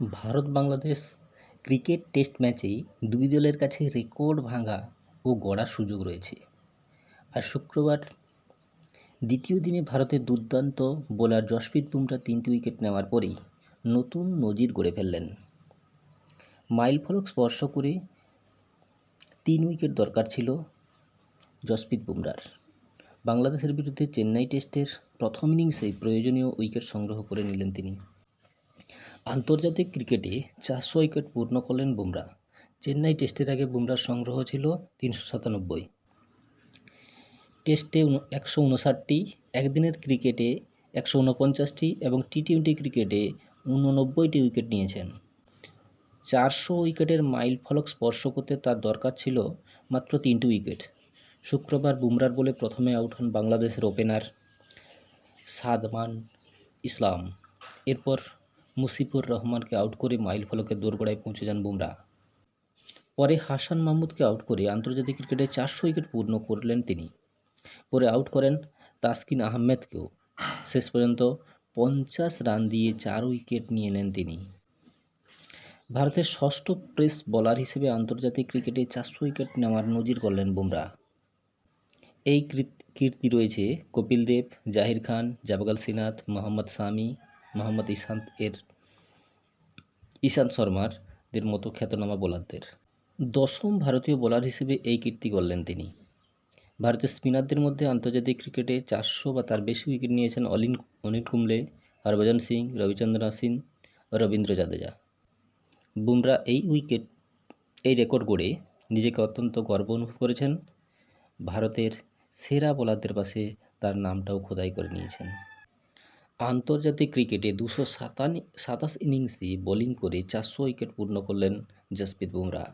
Bharat Bangladesh cricket test ম্যাচেই দুই দলের কাছে রেকর্ড ভাঙা ও গড়ার সুযোগ রয়েছে। আর শুক্রবার দ্বিতীয় দিনে ভারতের দুর্দান্ত বোলার জসপ্রীত বুমরা তিনটি উইকেট নেওয়ার পরেই নতুন নজির গড়ে ফেললেন। মাইল ফলক স্পর্শ করে তিন উইকেট দরকার ছিল জসপ্রীত বুমরার। বাংলাদেশের বিরুদ্ধে চেন্নাই টেস্টের প্রথম ইনিংসেই প্রয়োজনীয় উইকেট সংগ্রহ করে নিলেন তিনি। আন্তর্জাতিক ক্রিকেটে চারশো উইকেট পূর্ণ করলেন বুমরা। চেন্নাই টেস্টের আগে বুমরার সংগ্রহ ছিল তিনশো সাতানব্বই। টেস্টে একশো উনষাটটি, একদিনের ক্রিকেটে একশো উনপঞ্চাশটি এবং টি টোয়েন্টি ক্রিকেটে উননব্বইটি উইকেট নিয়েছেন। চারশো উইকেটের মাইল ফলক স্পর্শ করতে তার দরকার ছিল মাত্র তিনটি উইকেট। শুক্রবার বুমরার বলে প্রথমে আউট হন বাংলাদেশের ওপেনার সাদমান ইসলাম। এরপর মুশিফুর রহমানকে আউট করে মাইল ফলকের দোরগোড়ায় পৌঁছে যান বুমরা। পরে হাসান মাহমুদকে আউট করে আন্তর্জাতিক ক্রিকেটে চারশো উইকেট পূর্ণ করলেন তিনি। পরে আউট করেন তাসকিন আহমেদকেও। শেষ পর্যন্ত পঞ্চাশ রান দিয়ে চার উইকেট নিয়ে নেন তিনি। ভারতের ষষ্ঠ প্রেস বোলার হিসেবে আন্তর্জাতিক ক্রিকেটে চারশো উইকেট নেওয়ার নজির করলেন বুমরা। এই কীর্তি রয়েছে কপিল দেব, জাহির খান, জাবাগাল সিনাথ মোহাম্মদ সামি মোহাম্মদ ইশান্ত এর ঈশান্ত শর্মার দের মতো খ্যাতনামা বোলারদের। দশম ভারতীয় বোলার হিসেবে এই কীর্তি করলেন তিনি। ভারতের স্পিনারদের মধ্যে আন্তর্জাতিক ক্রিকেটে চারশো বা তার বেশি উইকেট নিয়েছেন অলিন, অনিল কুম্বলে, হরভজন সিং রবিচন্দ্রন অশ্বিন ও রবীন্দ্র জাদেজা। বুমরা এই উইকেট, এই রেকর্ড গড়ে নিজেকে অত্যন্ত গর্ব অনুভব করেছেন। ভারতের সেরা বোলারদের পাশে তার নামটাও খোদাই করে নিয়েছেন। আন্তর্জাতিক ক্রিকেটে দুশো সাতাশ ইনিংসে বোলিং করে চারশো উইকেট পূর্ণ করলেন জসপ্রীত বুমরা